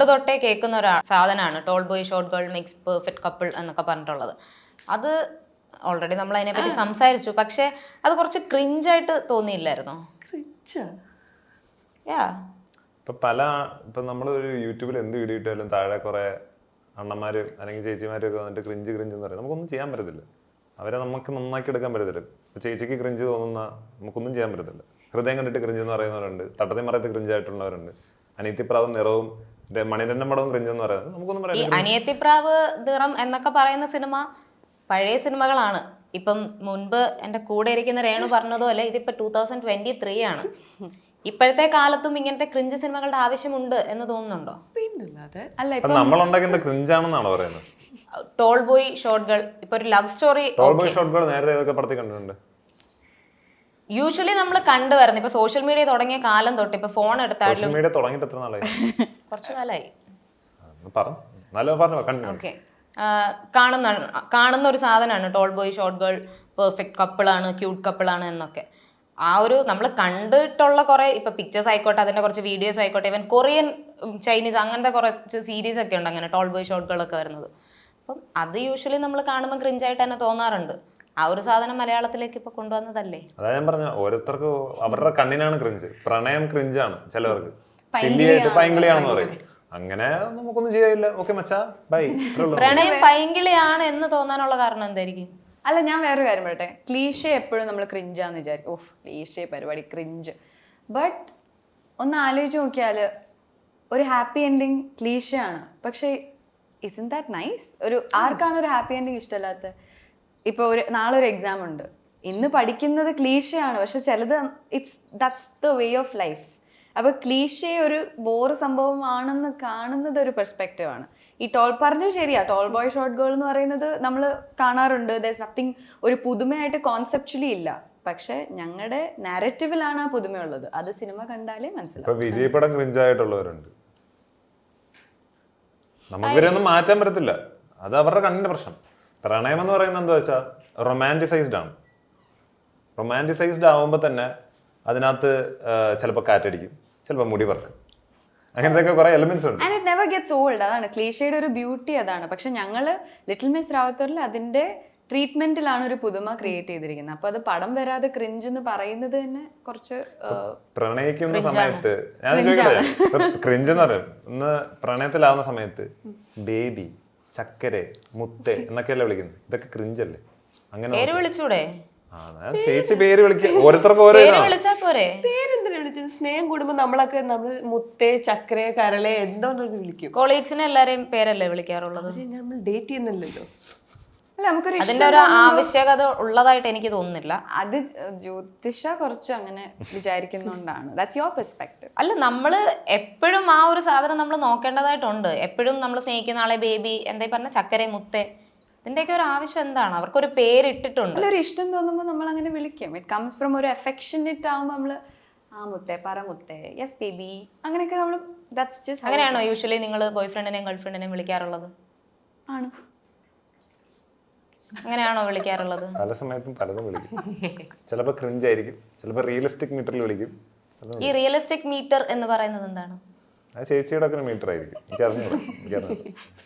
പണ്ട് തൊട്ടേ കേൾക്കുന്ന ഒരു സാധനമാണ്. Tall boy short girl mix perfect couple എന്നൊക്കെ പറഞ്ഞിട്ടുള്ളത്. അത് ഓൾറെഡി നമ്മൾ അതിനെപ്പറ്റി സംസാരിച്ചു. പക്ഷേ അത് കുറച്ച് ക്രിഞ്ചായിട്ട് തോന്നിയില്ലായിരുന്നോ? യാ ഇപ്പൊ പല ഇപ്പൊ നമ്മൾ ഒരു യൂട്യൂബിൽ എന്ത് വീഡിയോ ഇട്ടാലും താഴെ കുറെ അണ്ണന്മാര് അല്ലെങ്കിൽ ചേച്ചിമാരും ഒക്കെ വന്നിട്ട് ക്രിഞ്ച് ക്രിഞ്ച് എന്ന് പറയും. നമുക്കൊന്നും ചെയ്യാൻ പറ്റത്തില്ല. അവരെ നമുക്ക് നന്നാക്കി എടുക്കാൻ പറ്റത്തില്ല. ഇപ്പൊ ചേച്ചിക്ക് ക്രിഞ്ച് തോന്നുന്ന നമുക്കൊന്നും ചെയ്യാൻ പറ്റത്തില്ല. ഹൃദയം കണ്ടിട്ട് ക്രിഞ്ച് എന്ന് പറയുന്നവരുണ്ട്. തട്ടത്തിൽ മറയത്ത് ക്രിഞ്ചായിട്ടുള്ളവരുണ്ട് അനീത്തിപ്രാവും നിറവും മണിരന്റെ മടവും ക്രിഞ്ച് എന്ന് പറയുന്നത്. നമുക്കൊന്നും ഈ പറയാൻ അനിയത്തിപ്രാവ് ദിറം എന്നൊക്കെ പറയുന്ന സിനിമ പഴയ സിനിമകളാണ്. ഇപ്പം മുൻപ് എന്റെ കൂടെ ഇരിക്കുന്ന രേണു പറഞ്ഞതുപോലെ ഇതിപ്പോ ടൂ തൗസൻഡ് ട്വന്റി ത്രീ ആണ്. ഇപ്പോഴത്തെ കാലത്തും ഇങ്ങനത്തെ ക്രിഞ്ച് സിനിമകളുടെ ആവശ്യമുണ്ട് എന്ന് തോന്നുന്നുണ്ടോ? പിന്നല്ലാതെ അല്ല അപ്പൊ നമ്മളുണ്ടാക്കുന്ന ക്രിഞ്ചാണെന്നാണോ പറയുന്നത്? ടോൾ ബോയ് ഷോർട്ട് ഗേൾ ഇപ്പൊ ഒരു love story tall boy short girl നേരത്തെ ഏതൊക്കെ പടത്തിൽ കണ്ടിട്ടുണ്ട്? യൂഷ്വലി നമ്മൾ കണ്ടു വരുന്നത് ഇപ്പൊ സോഷ്യൽ മീഡിയ തുടങ്ങിയ കാലം തൊട്ട് ഇപ്പൊ ഫോൺ എടുത്താലും സോഷ്യൽ മീഡിയ തുടങ്ങിയിട്ട് എത്ര നാളായി? കുറച്ചു കാലമായി പറ. നല്ല പറഞ്ഞു കണ്ടു ഓക്കെ കാണുന്ന കാണുന്ന ഒരു സാധനമാണ്. Tall boy short girl perfect കപ്പിളാണ് cute കപ്പിളാണ് എന്നൊക്കെ. ആ ഒരു നമ്മൾ കണ്ടിട്ടുള്ള കുറെ ഇപ്പൊ പിക്ചേഴ്സ് ആയിക്കോട്ടെ അതിന്റെ കുറച്ച് വീഡിയോസ് ആയിക്കോട്ടെ ഇവൻ കൊറിയൻ ചൈനീസ് അങ്ങനത്തെ കുറച്ച് സീരീസ് ഒക്കെ ഉണ്ട്. അങ്ങനെ ടോൾ ബോയ് ഷോർട്ട് ഗേൾ ഒക്കെ വരുന്നത്. അപ്പം അത് യൂഷ്വലി നമ്മൾ കാണുമ്പോൾ ക്രിഞ്ചായിട്ട് തന്നെ തോന്നാറുണ്ട്. ആ ഒരു സാധനം മലയാളത്തിലേക്ക് ഇപ്പൊ കൊണ്ടുവന്നതല്ലേ? അതാ ഞാൻ പറഞ്ഞ ഓരോരുത്തർക്ക് അവരുടെ കണ്ണിനാണ് ക്രിഞ്ച് പ്രണയം ക്രിഞ്ചാണ് ചിലവർക്ക്. സില്ലിയായിട്ട് പൈങ്കിളിയാണെന്ന് പറയും. അങ്ങനെ നമുക്കൊന്നും ചെയ്യാനില്ല. ഓക്കെ മച്ചാ ബൈ. പ്രണയം പൈങ്കിളിയാണ് എന്ന് തോന്നാനുള്ള കാരണം എന്തായിരിക്കും? അല്ല ഞാൻ വേറൊരു കാര്യം പറയട്ടെ. ക്ലീഷ എപ്പോഴും നമ്മൾ ക്രിഞ്ചാന്ന് വിചാരിക്കും. ഓഫ് ക്ലീഷ പരിപാടി ക്രിഞ്ച് ബട്ട് ഒന്ന് ആലോചിച്ച് നോക്കിയാൽ ഒരു ഹാപ്പി എൻഡിങ് ക്ലീഷയാണ്. പക്ഷേ ഇസിൻ ദാറ്റ് നൈസ് ഒരു ആർക്കാണ് ഒരു ഹാപ്പി എൻഡിങ് ഇഷ്ടമല്ലാത്ത ഇപ്പോൾ ഒരു നാളെ ഒരു എക്സാം ഉണ്ട്. ഇന്ന് പഠിക്കുന്നത് ക്ലീഷയാണ് പക്ഷെ ചിലത് it's that's the way of life അപ്പോൾ ക്ലീഷേ ഒരു ബോറ് സംഭവമാണെന്ന് കാണുന്നത് ഒരു പെർസ്പെക്റ്റീവ് ആണ്. ഈ ടോൾ പറഞ്ഞു ശരിയാ ടോൾ ബോയ് ഷോർട്ട് ഗേൾ എന്ന് പറയുന്നത് നമ്മൾ കാണാറുണ്ട്. ദസ് നത്തിങ് ഒരു പുതുമയായിട്ട് കോൺസെപ്ച്വലി ഇല്ല. പക്ഷെ ഞങ്ങളുടെ നാരറ്റീവിലാണ് ആ പുതുമയുള്ളത്. അത് സിനിമ കണ്ടാലേ മനസ്സിലാവും. വിജയ് പടം ക്രിഞ്ചായിട്ടുള്ളവരുണ്ട് നമുക്ക് മാറ്റാൻ പറ്റത്തില്ല. അത് അവരുടെ കണ്ണിന്റെ പ്രശ്നം. പ്രണയം എന്ന് പറയുന്നത് എന്താ വെച്ചാൽ റൊമാന്റിസൈസ്ഡ് ആണ്. റൊമാന്റിസൈസ്ഡ് ആവുമ്പോൾ തന്നെ അതിനകത്ത് ചിലപ്പോൾ കാറ്റടിക്കും ചിലപ്പോൾ മുടി പറക്കും. അങ്ങനത്തെ കുറെ എലിമെന്റ്സ് ഉണ്ട്. And it never gets old അതാണ് ക്ലീഷയുടെ ഒരു ബ്യൂട്ടി അതാണ്. പക്ഷെ ഞങ്ങൾ ലിറ്റിൽ മിസ് റാവത്തറിൽ അതിന്റെ ട്രീറ്റ്മെന്റിലാണ് ഒരു പുതുമ ക്രിയേറ്റ് ചെയ്തിരിക്കുന്നത്. അപ്പൊ അത് പടം വരാതെ ക്രിഞ്ച് എന്ന് പറയുന്നത് തന്നെ കുറച്ച് പ്രണയിക്കുന്ന സമയത്ത് ഞാൻ ക്രിഞ്ച് എന്ന് പറയും. ഒന്ന് പ്രണയത്തിലാവുന്ന സമയത്ത് ബേബി ചക്കര മുത്തേ എന്നൊക്കെയല്ലേ വിളിക്കുന്നത്. ഇതൊക്കെ ക്രിഞ്ചല്ലേ അങ്ങനെ പേര് വിളിച്ചൂടെ? ആ, ഞാൻ ചേച്ചി പേര് വിളിക്കുക ഓരോരുത്തർക്ക് ഓരോ. വിളിച്ചാ പോരെ? പേരെന്തിനാ വിളിച്ചത്? സ്നേഹം കൂടുമ്പോ നമ്മളൊക്കെ നമ്മൾ മുത്തേ ചക്കര കരളെ എന്തോ വിളിക്കും. കൊളീഗ്സിനെ എല്ലാരെയും പേരല്ലേ വിളിക്കാറുള്ളത്? നമ്മൾ ഡേറ്റ് ചെയ്യുന്നില്ലല്ലോ. അതിന്റെ ഒരു ആവശ്യകത ഉള്ളതായിട്ട് എനിക്ക് തോന്നുന്നില്ല. അത് ജ്യോതിഷ കുറച്ച് അങ്ങനെ വിചാരിക്കുന്നോണ്ടാണ്. ദാറ്റ്സ് യുവർ പെർസ്പെക്ടീവ് അല്ല നമ്മൾ എപ്പോഴും ആ ഒരു സാധനം നമ്മൾ നോക്കേണ്ടതായിട്ടുണ്ട്. എപ്പോഴും നമ്മൾ സ്നേഹിക്കുന്ന ആളെ ബേബി എന്താ പറഞ്ഞ ചക്കര മുത്തേ ഇതിന്റെയൊക്കെ ഒരു ആവശ്യം എന്താണ്? അവർക്കൊരു പേരിട്ടിട്ടുണ്ട്. ഒരു ഇഷ്ടം തോന്നുമ്പോൾ നമ്മൾ അങ്ങനെ വിളിക്കും. ഇറ്റ് കംസ് ഫ്രം ഒരു എഫെക്ഷനേറ്റ് ആവുമ്പോൾ നമ്മൾ ആ മുത്തേ പറ മുത്തേ. യെസ് ബേബി അങ്ങനെയൊക്കെ നമ്മൾ ദാറ്റ്സ് ജസ്റ്റ് അങ്ങനെയാണോ യൂഷ്വലി നിങ്ങൾ ബോയ് ഫ്രണ്ടിനെയും ഗേൾ ഫ്രണ്ടിനെയും വിളിക്കാറുള്ളത്? ആണ്. അങ്ങനെയാണോ വിളിക്കാറുള്ളത്? പല സമയത്തും പലതും വിളിക്കും. ചിലപ്പോൾ ക്രിഞ്ച് ആയിരിക്കും. ചിലപ്പോൾ റിയലിസ്റ്റിക് മീറ്ററിൽ വിളിക്കും. ഈ റിയലിസ്റ്റിക് മീറ്റർ എന്ന് പറയുന്നത് എന്താണ്? ആ ചേച്ചിയുടെ ഒക്കെ മീറ്റർ ആയിരിക്കും. എനിക്കറിഞ്ഞു അറിഞ്ഞൂടാ എനിക്ക് അറിഞ്ഞൂടാ